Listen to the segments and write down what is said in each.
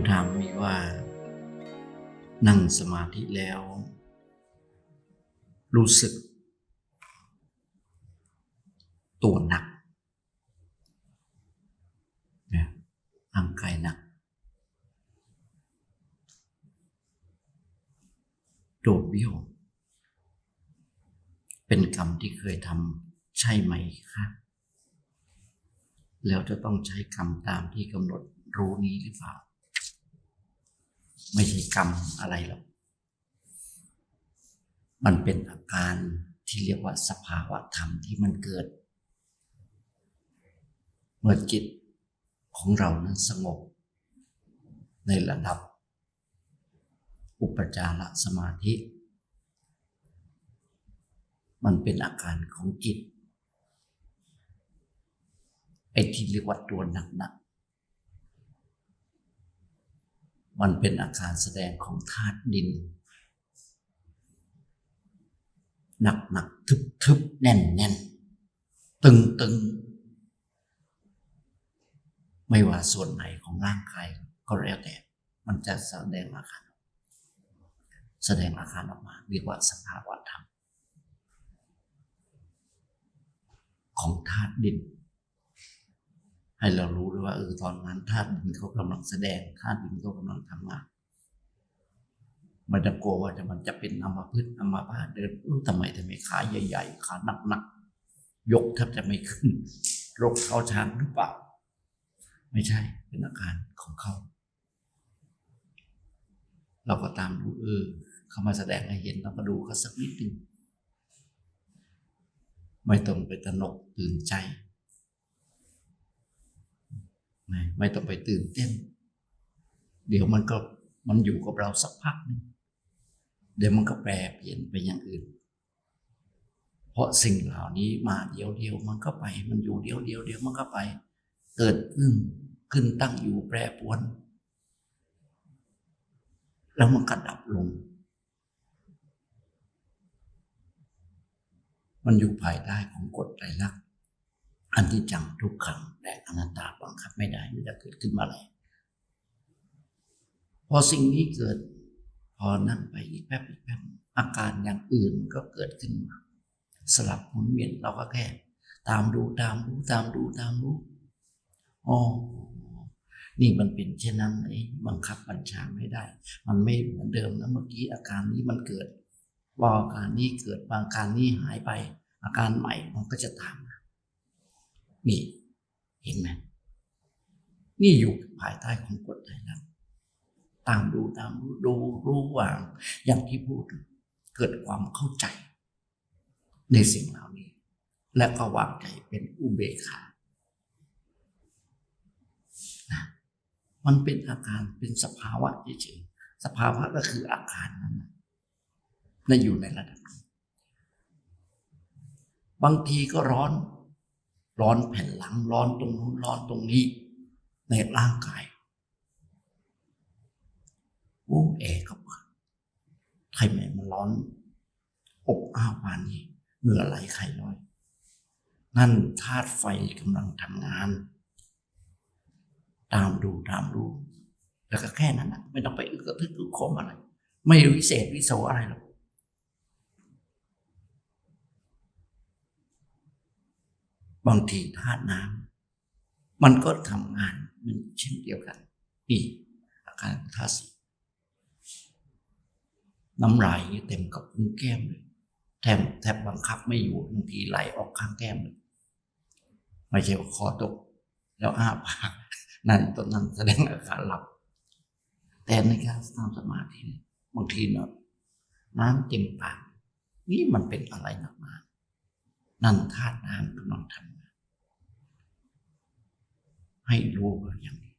ำถามมีว่า นั่งสมาธิแล้ว รู้สึก ตัวหนักนะร่างกายหนักโดดเบี้ยวเป็นกรรมที่เคยทำใช่ไหมคะแล้วจะต้องใช้กรรมตามที่กำหนดรู้นี้หรือเปล่า ไม่ใช่กรรมอะไรหรอก มันเป็นอาการที่เรียกว่าสภาวะธรรมที่มันเกิด เมื่อจิตของเรานั้นสงบ ในระดับ อุปจารสมาธิ มันเป็นอาการของจิตไอ้ที่เรียกว่าตัวหนักๆ มันเป็นอาการแสดงของธาตุดิน หนักหนักทึบทึบแน่นแน่นตึงตึงไม่ว่าส่วนไหนของร่างกายก็แล้วแต่ มันจะแสดงอาการแสดงอาการออกมาเรียกว่าสภาวะธรรมของธาตุดิน ให้เรารู้ด้วยว่าเออตอนนั้นธาตุดินเขากำลังแสดงธาตุดินเขากำลังทำงานมันจะกลัวว่าจะมันจะเป็นอัมพฤกษ์อัมพาตเดินเออทำไมทำไมขาใหญ่ ๆ ขาหนักๆยกแทบจะไม่ขึ้นโรคเข้าชานหรือเปล่า ไม่ใช่เป็นอาการของเขา เราก็ตามดูเออเขามาแสดงให้เห็นเราก็ดูเขาสักนิดหนึ่งไม่ต้องไปตระหนกตื่นใจ ไม่ไม่ต้องไปตื่นเต้น เดี๋ยวมันก็มันอยู่กับเราสักพักหนึงเดี๋ยวมันก็แปรเปลี่ยนไปอย่างอื่น เพราะสิ่งเหล่านี้มาเดียวเดียวมันก็ไป มันอยู่เดียวเดียวเดียวมันก็ไป เกิดขึ้นขึ้นตั้งอยู่แปรปวน แล้วมันก็ดับลง มันอยู่ภายใต้ของกฎไตรลักษณ์ อันที่จังทุกขังและอนัตตาบังคับไม่ได้มันจะเกิดขึ้นมาอะไรพอสิ่งนี้เกิด พอนั่งไปอีกแป๊บอีกแป๊บอาการอย่างอื่นก็เกิดขึ้นมา สลับหมุนเวียนเราก็แค่ตามดูตามดูตามดูตามดูอ๋อนี่มันเป็นเช่นนั้นเองบังคับบัญชาไม่ได้ มันไม่เหมือนเดิมนะเมื่อกี้อาการนี้มันเกิดว่าอาการนี้เกิดบางอาการนี้หายไป อาการใหม่มันก็จะตาม นี่เห็นไหมนี่อยู่ภายใต้ของกฎไตรลักษณ์ตามดูตามดูดูรู้วาง อย่างที่พูดเกิดความเข้าใจ ในสิ่งเหล่านี้ และก็วางใจเป็นอุเบกขานะมันเป็นอาการเป็นสภาวะเฉยๆสภาวะก็คืออาการนั้นนะนั่นอยู่ในระดับ บางทีก็ร้อน ร้อนแผ่นหลังร้อนตรงนู้นร้อนตรงนี้ ในร่างกายโอ้แอร์ก็เปิดใครแม่มันร้อน อบอ้าวปานนี้เหงื่อไหลไขย้อย นั่นธาตุไฟกำลังทำงาน ตามดูตามดูแล้วก็แค่นั้นนะไม่ต้องไปอึกกระทึกอึกโคมอะไร ไม่วิเศษวิโสอะไรหรอก บางทีธาตุน้ำมันก็ทำงานมันเช่นเดียวกัน นี่อาการธาตุสีน้ำลายเต็มกับพุ้งแก้มเลยแทบแทบบังคับไม่อยู่บางทีไหลออกข้างแก้มเลยไม่ใช่ว่าคอตก แล้วอ้าปากนั่นตอนนั้นแสดงอาการหลับ แต่ในการทำสมาธินี่บางทีเนาะน้ำเต็มปากนี่มันเป็นอะไรหนักมา นั่นธาตุน้ำกำลังทำงานให้รู้กันอย่างนี้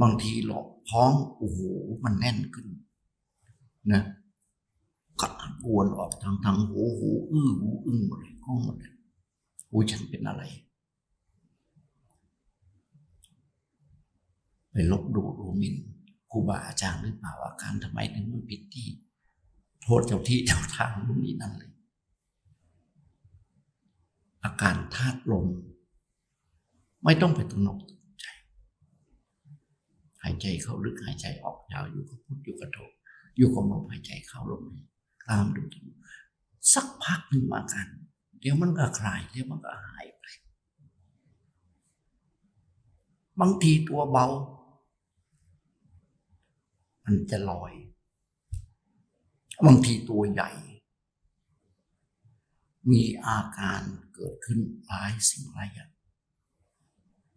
บางทีหลอกท้องโอ้โหมันแน่นขึ้น นะกัดวนออกทางทางหูหูอื้อหูอึ้งหมดเลยก้องหมดเลยหูฉันเป็นอะไร ไปลบดูดูมินครูบาอาจารย์หรือเปล่าอาการทำไมถึงมันผิดที่ โทษเจ้าที่เจ้าทางนู่นนี่นั่นเลย อาการธาตุลม ไม่ต้องไปตระหนกตกใจ หายใจเข้าลึกหายใจออกยาวอยู่กับพุทอยู่กับโทอยู่กับลมหายใจเข้าลมตามดูสักพักหนึ่งมากัน เดี๋ยวมันก็คลายเดี๋ยวมันก็หายไปบางทีตัวเบา มันจะลอย บางทีตัวใหญ่ มีอาการ เกิดขึ้นหลายสิ่งหลายอย่าง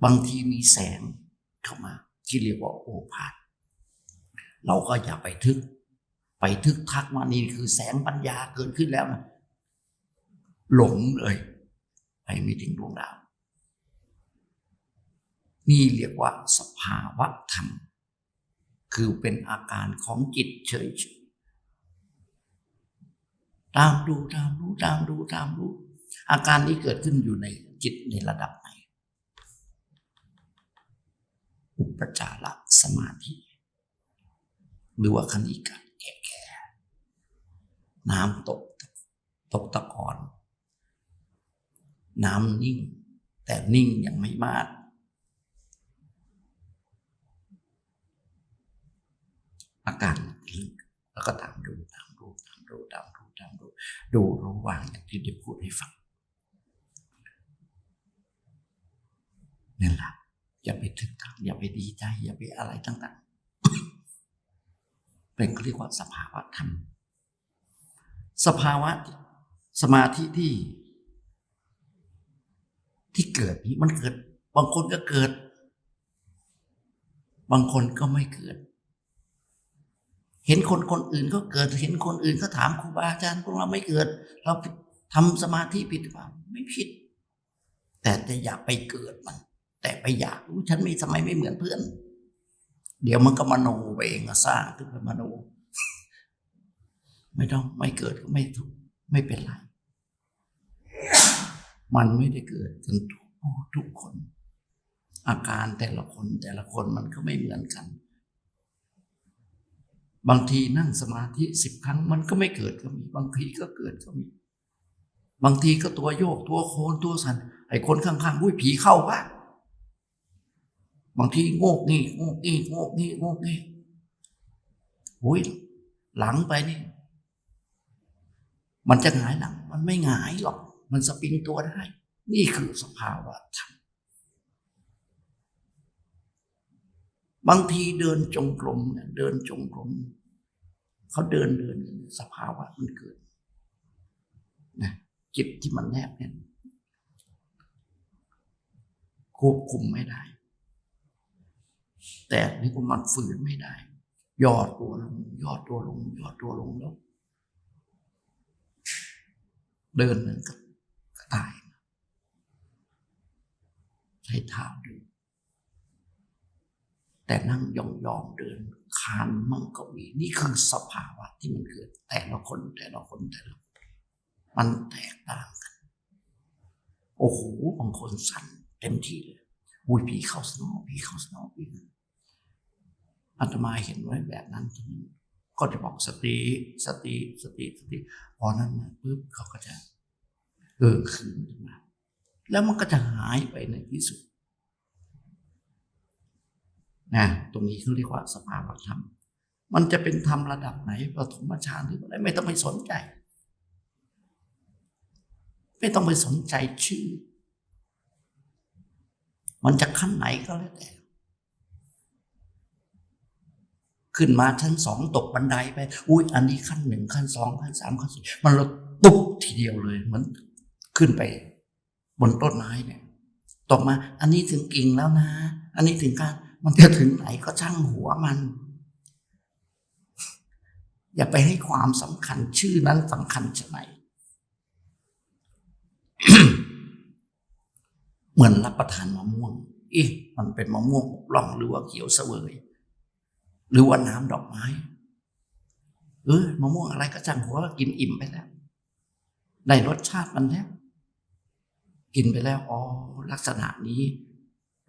บางทีมีแสงเข้ามา ที่เรียกว่าโอภาษเราก็อย่าไปทึก ไปทึกทักว่านี่คือแสงปัญญาเกิดขึ้นแล้วนะหลงเลยไปไม่ถึงดวงดาว นี่เรียกว่าสภาวะธรรม คือเป็นอาการของจิตเฉยๆตามดูตามรู้ตามดูตามรู้ อาการนี้เกิดขึ้นอยู่ในจิตในระดับไหน อุปจารสมาธิ หรือว่าคณิกะแก่ๆน้ำตกตกตะกอน น้ำนิ่ง แต่นิ่งยังไม่มากอาการลึกแล้วก็ตามดูตามดูตามดูตามดูตามดู ดูระหว่างอย่างที่ได้พูดให้ฟัง นั่นแหละอย่าไปทึกทักอย่าไปดีใจ อย่าไปอะไรต่างๆเป็นเรียกว่าสภาวะธรรม สภาวะสมาธิที่ ที่เกิดนี้มันเกิด บางคนก็เกิด บางคนก็ไม่เกิด เห็นคนคนอื่นก็เกิด เห็นคนอื่นก็ถามครูบาอาจารย์พวกเราไม่เกิด เราทำสมาธิผิดหรือเปล่าไม่ผิด แต่จะอย่าไปเกิดมัน แต่ไปอยากรู้ฉันไม่ทำไมไม่เหมือนเพื่อน เดี๋ยวมันก็มโนไปเองอะสร้างขึ้นไปมโน ไม่ต้องไม่เกิดก็ไม่ถูกไม่เป็นไร มันไม่ได้เกิดกันทุกทุกคน อาการแต่ละคนแต่ละคนมันก็ไม่เหมือนกัน บางทีนั่งสมาธิสิบครั้งมันก็ไม่เกิดก็มี บางทีก็เกิดก็มี บางทีก็ตัวโยกตัวโคนตัวสันไอ้คนข้างๆอุ้ยผีเข้าปะ บางทีโงกนี่โงกนี่โงกนี่โงกนี่อุ้ยหลังไปนี่ มันจะหงายหลัง มันไม่หงายหรอก มันสปริงตัวได้ นี่คือสภาวะธรรมบางทีเดินจงกรมเนี่ยเดินจงกรมเขาเดินเดินสภาวะมันเกิดนะจิตที่มันแนบแน่นควบคุมไม่ได้ แต่นี่ก็มันฝืนไม่ได้ยอดตัวลงยอดตัวลงยอดตัวลงแล้ว เดินนั่นก็กตายใช้เท้าเดินแต่นั่งยองๆเดิน คานมั่งก็มีนี่คือสภาวะที่มันเกิด แต่ละคนแต่ละคนแต่ละคนมันแตกต่างกัน โอ้โหบางคนสั่นเต็มที่เลยอุ้ยผีเข้าสนองผีเข้าสนองผี อาตมาเห็นไว้แบบนั้นทีนี้ก็จะบอกสติสติสติสติพอนั้นมาปุ๊บเขาก็จะเออคืนขึ้นมา แล้วมันก็จะหายไปในที่สุดนะตรงนี้เขาเรียกว่าสภาวะธรรม มันจะเป็นธรรมระดับไหนปฐมฌานหรืออะไรไม่ต้องไปสนใจ ไม่ต้องไปสนใจชื่อ มันจะขั้นไหนก็แล้วแต่ ขึ้นมาชั้นสองตกบันไดไป อุ้ยอันนี้ขั้นหนึ่งขั้นสองขั้นสามขั้นสี่มันเราตุ๊บทีเดียวเลยเหมือนขึ้นไป บนต้นไม้เนี่ย ตกมา อันนี้ถึงกิ่งแล้วนะ อันนี้ถึงการมันจะถึงไหนก็ช่างหัวมัน อย่าไปให้ความสำคัญชื่อนั้นสำคัญชะไหนเหมือนรับประทานมะม่วง เอ๊ะ มันเป็นมะม่วงล่องหรือว่าเขียวเสวย หรือว่าน้ำดอกไม้ เออมะม่วงอะไรก็จังหัวกินอิ่มไปแล้ว ได้รสชาติมันแล้วกินไปแล้วอ๋อลักษณะนี้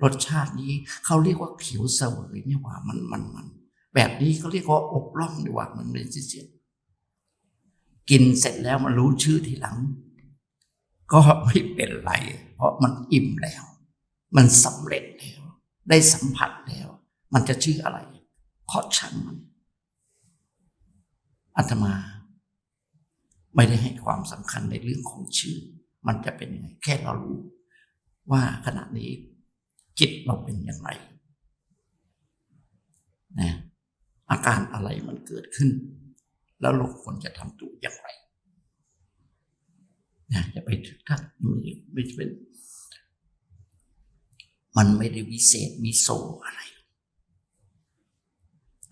รสชาตินี้เขาเรียกว่าเขียวเสวยนี่ว่ามันมันมันแบบนี้เขาเรียกว่าอกล่องดีกว่ามันเป็นเสียกินเสร็จแล้วมันรู้ชื่อทีหลัง ก็ไม่เป็นไร เพราะมันอิ่มแล้ว มันสำเร็จแล้ว ได้สัมผัสแล้ว มันจะชื่ออะไร ขอช่างมันอาตมา ไม่ได้ให้ความสำคัญในเรื่องของชื่อ มันจะเป็นยังไง แค่เรารู้ ว่าขณะนี้ จิตเราเป็นอย่างไรนะอาการอะไรมันเกิดขึ้น แล้วเราควรจะทำตัวอย่างไรนะจะไปถึงท่านไม่ไม่เป็น มันไม่ได้วิเศษมีโซอะไร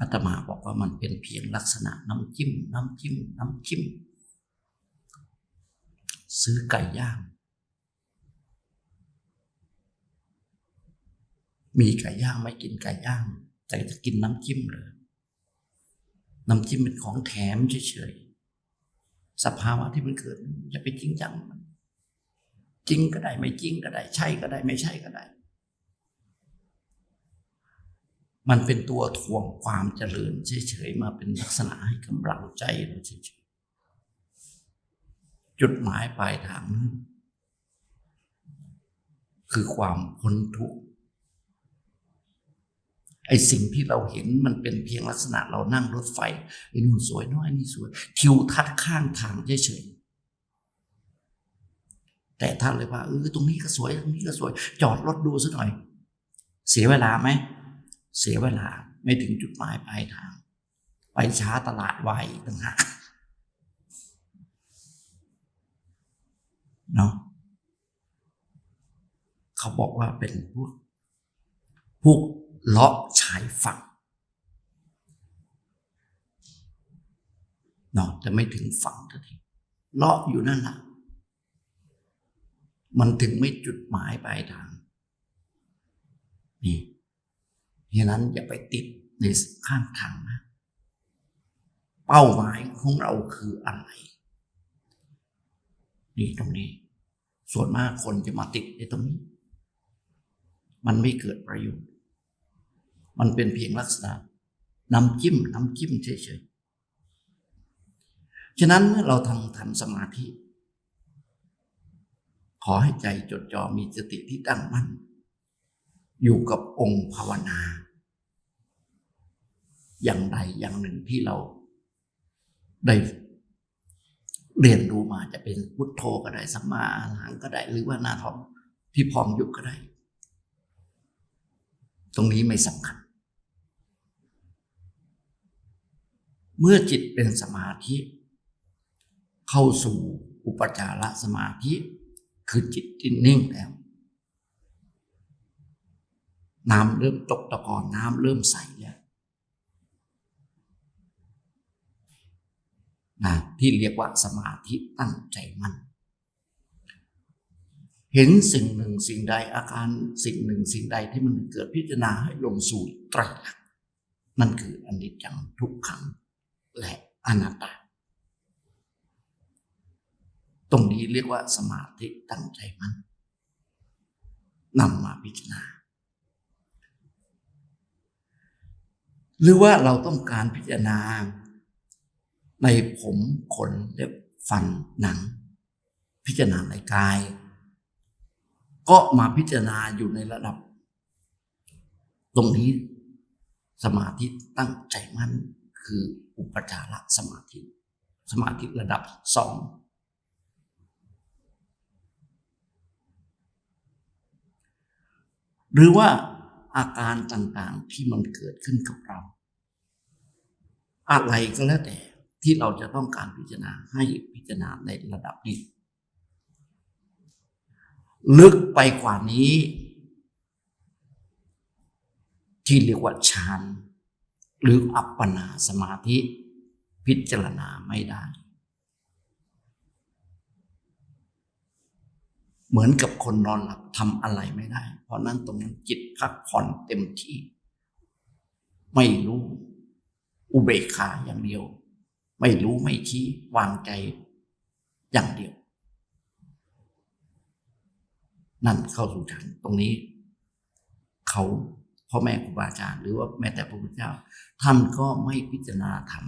อาตมาบอกว่ามันเป็นเพียงลักษณะน้ำจิ้ม น้ำจิ้ม น้ำจิ้ม ซื้อไก่ย่าง มีไก่ย่างไม่กินไก่ย่าง แต่จะกินน้ำจิ้มเลยน้ำจิ้มเป็นของแถมเฉยๆสภาวะที่มันเกิดจะไปจริงจังจริงก็ได้ไม่จริงก็ได้ ใช่ก็ได้ไม่ใช่ก็ได้ มันเป็นตัวทวงความเจริญเฉยๆมาเป็นลักษณะให้กำลังใจเราเฉยๆจุดหมายปลายทางนั้นคือความพ้นทุกข์ไอสิ่งที่เราเห็นมันเป็นเพียงลักษณะเรานั่งรถไฟไอ้นู่นสวยน้อยนี่สวยทิวทัศน์ข้างทางเฉยๆแต่ท่านเลยว่าเออตรงนี้ก็สวยตรงนี้ก็สวย จอดรถดูสักหน่อย เสียเวลาไหม เสียเวลาไม่ถึงจุดหมายปลายทาง ไปช้าตลาดไวต่างหากเนาะเขาบอกว่าเป็นพวกพวกเลาะชายฝั่งเนาะจะไม่ถึงฝั่งทันทีเลาะอยู่นั่นแหละมันถึงไม่จุดหมายปลายทางนี่ เพราะนั้นอย่าไปติดในข้างทางนะเป้าหมายของเราคืออะไรนี่ตรงนี้ ส่วนมากคนจะมาติดในตรงนี้ มันไม่เกิดประโยชน์ มันเป็นเพียงลักษณะน้ำจิ้มน้ำจิ้มเฉยๆ ฉะนั้นเมื่อเราทำทำสมาธิ ขอให้ใจจดจ่อมีสติที่ตั้งมั่น อยู่กับองค์ภาวนา อย่างใดอย่างหนึ่งที่เราได้เรียนรู้มาจะเป็นพุทโธก็ได้สัมมาอรหังก็ได้ หรือว่านาทองที่พองยุบก็ได้ ตรงนี้ไม่สำคัญ เมื่อจิตเป็นสมาธิ เข้าสู่อุปจารสมาธิ คือจิตที่นิ่งแล้ว น้ำเริ่มตกตะกอนน้ำเริ่มใสแล้วนะ ที่เรียกว่าสมาธิตั้งใจมั่นเห็นสิ่งหนึ่งสิ่งใดอาการสิ่งหนึ่งสิ่งใดที่มันเกิดพิจารณาให้ลงสู่ไตรลักษณ์นั่นคืออนิจจังทุกขังและอนัตตา ตรงนี้เรียกว่าสมาธิตั้งใจมั่นนำมาพิจารณา หรือว่าเราต้องการพิจารณา ในผมขนเล็บฟันหนัง พิจารณาในกาย ก็มาพิจารณาอยู่ในระดับ ตรงนี้สมาธิตั้งใจมั่นคืออุปจารสมาธิ สมาธิระดับสองหรือว่าอาการต่างๆที่มันเกิดขึ้นกับเรา อะไรก็แล้วแต่ ที่เราจะต้องการพิจารณาให้พิจารณาในระดับนี้ ลึกไปกว่านี้ ที่เรียกว่าฌานหรืออัปปนาสมาธิพิจารณาไม่ได้ เหมือนกับคนนอนหลับทำอะไรไม่ได้ เพราะนั้นตรงนั้นจิตพักผ่อนเต็มที่ ไม่รู้ อุเบกขาอย่างเดียว ไม่รู้ไม่ชี้วางใจอย่างเดียว นั่นเข้าสู่ฌานตรงนี้ เขาพ่อแม่ครูบาอาจารย์ หรือว่าแม้แต่พระพุทธเจ้า ท่านก็ไม่พิจารณาธรรม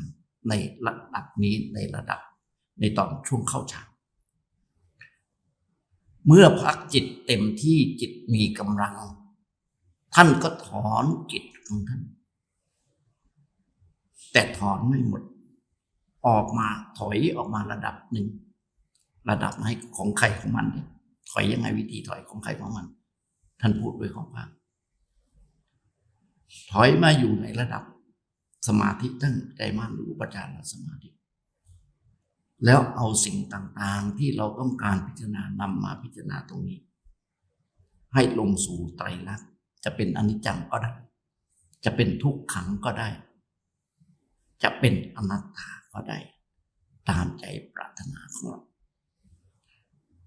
ในระดับนี้ในระดับ ในตอนช่วงเข้าฌานเมื่อพักจิตเต็มที่จิตมีกำลัง ท่านก็ถอนจิตของท่าน แต่ถอนไม่หมด ออกมาถอยออกมาระดับหนึ่ง ระดับให้ของใครของมันเนี่ยถอยยังไงวิธีถอยของใครของมัน ท่านพูดไว้ของพระถอยมาอยู่ในระดับสมาธิตั้งใจมั่นหรืออุปจารสมาธิ แล้วเอาสิ่งต่างๆที่เราต้องการพิจารณานำมาพิจารณาตรงนี้ ให้ลงสู่ไตรลักษณ์จะเป็นอนิจจังก็ได้ จะเป็นทุกขังก็ได้ จะเป็นอนัตตา ก็ได้ ตามใจปรารถนาของเรา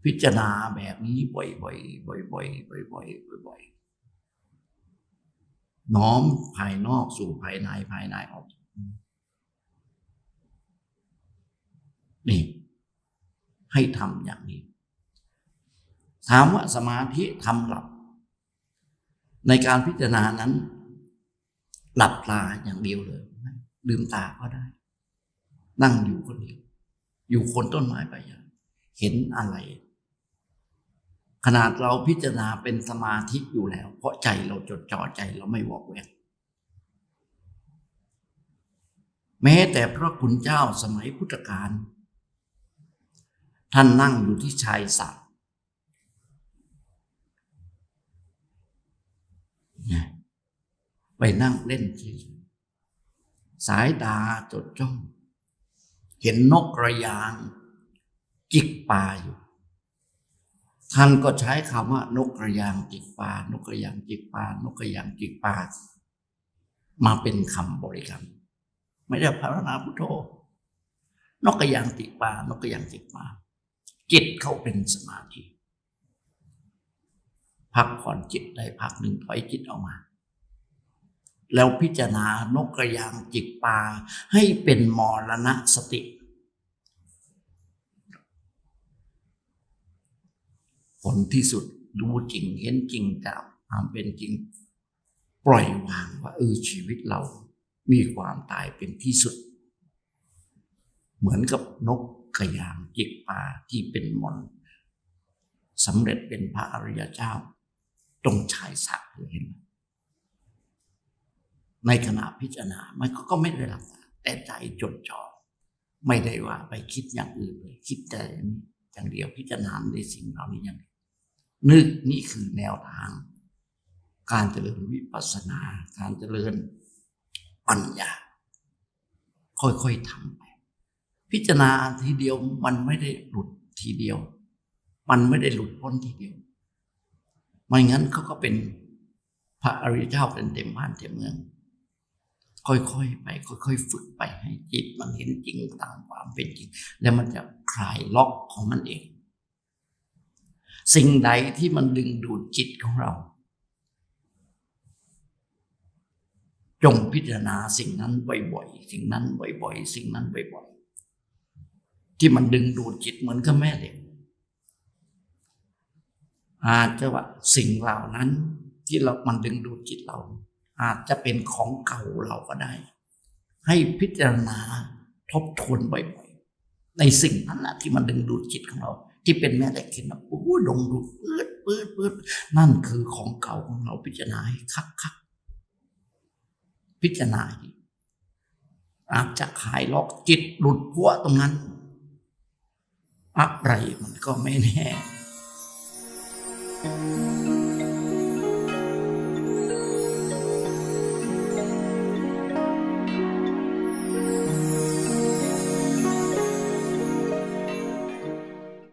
พิจารณาแบบนี้บ่อยๆบ่อยๆบ่อยๆบ่อยๆบ่อยๆน้อมภายนอกสู่ภายในภายในออกนี่ให้ทำอย่างนี้ ถามว่าสมาธิทำหลับ ในการพิจารณานั้น หลับตาอย่างเดียวเลยลืมตาก็ได้ นั่งอยู่คนเดียวอยู่คนต้นไม้ไปอย่างเห็นอะไร ขนาดเราพิจารณาเป็นสมาธิอยู่แล้ว เพราะใจเราจดจ่อใจเราไม่วอกแวกแม้แต่พระคุณเจ้าสมัยพุทธกาลท่านนั่งอยู่ที่ชายสระไปนั่งเล่นเฉยสายตาจดจ้อง เห็นนกกระยาง จิกปลาอยู่ ท่านก็ใช้คำว่า นกกระยางจิกปลานกกระยางจิกปลานกกระยางจิกปลามาเป็นคำบริกรรม ไม่ได้ภาวนาพุทโธนกกระยางจิกปลานกกระยางจิกปลาจิตเขาเป็นสมาธิพักผ่อนจิตได้พักหนึ่งถอยจิตออกมา แล้วพิจารณานกกระยางจิกปลาให้เป็นมรณะสติ ผลที่สุดรู้จริงเห็นจริงจากความเป็นจริง ปล่อยวางว่าเออชีวิตเรามีความตายเป็นที่สุด เหมือนกับนกกระยางจิกปลาที่เป็นมนสำเร็จเป็นพระอริยเจ้า ตรงชายสระเห็นไหม ในขณะพิจารณา มันก็ไม่ได้หลับตาแต่ใจจดจ่อไม่ได้ว่าไปคิดอย่างอื่นเลย คิดแต่อย่างเดียวพิจารณาในสิ่งเหล่านี้อย่างเดียวนึกนี่คือแนวทาง การเจริญวิปัสสนา การเจริญปัญญา ค่อยๆทำไป พิจารณาทีเดียวมันไม่ได้หลุดทีเดียว มันไม่ได้หลุดพ้นทีเดียวไม่งั้นเขาก็เป็นพระอริยเจ้าเป็นเต็มบ้านเต็มเมือง ค่อยๆไป ค่อยๆฝึกไปให้จิตมันเห็นจริงตามความเป็นจริง แล้วมันจะคลายล็อกของมันเอง สิ่งใดที่มันดึงดูดจิตของเรา จงพิจารณาสิ่งนั้นบ่อยๆสิ่งนั้นบ่อยๆสิ่งนั้นบ่อยๆที่มันดึงดูดจิตเหมือนกับแม่เหล็กอาจจะว่าสิ่งเหล่านั้นที่เรา มันดึงดูดจิตเรา อาจจะเป็นของเก่าเราก็ได้ ให้พิจารณาทบทวนบ่อยๆในสิ่งนั้นนะที่มันดึงดูดจิตของเรา ที่เป็นแม่เหล็กขึ้นมาโอ้ดงดูดปืดปืดปืดนั่นคือของเก่าของเราพิจารณาให้คักคักๆพิจารณาอาจจะขายล็อกจิตหลุดพัวตรงนั้น อะไรมันก็ไม่แน่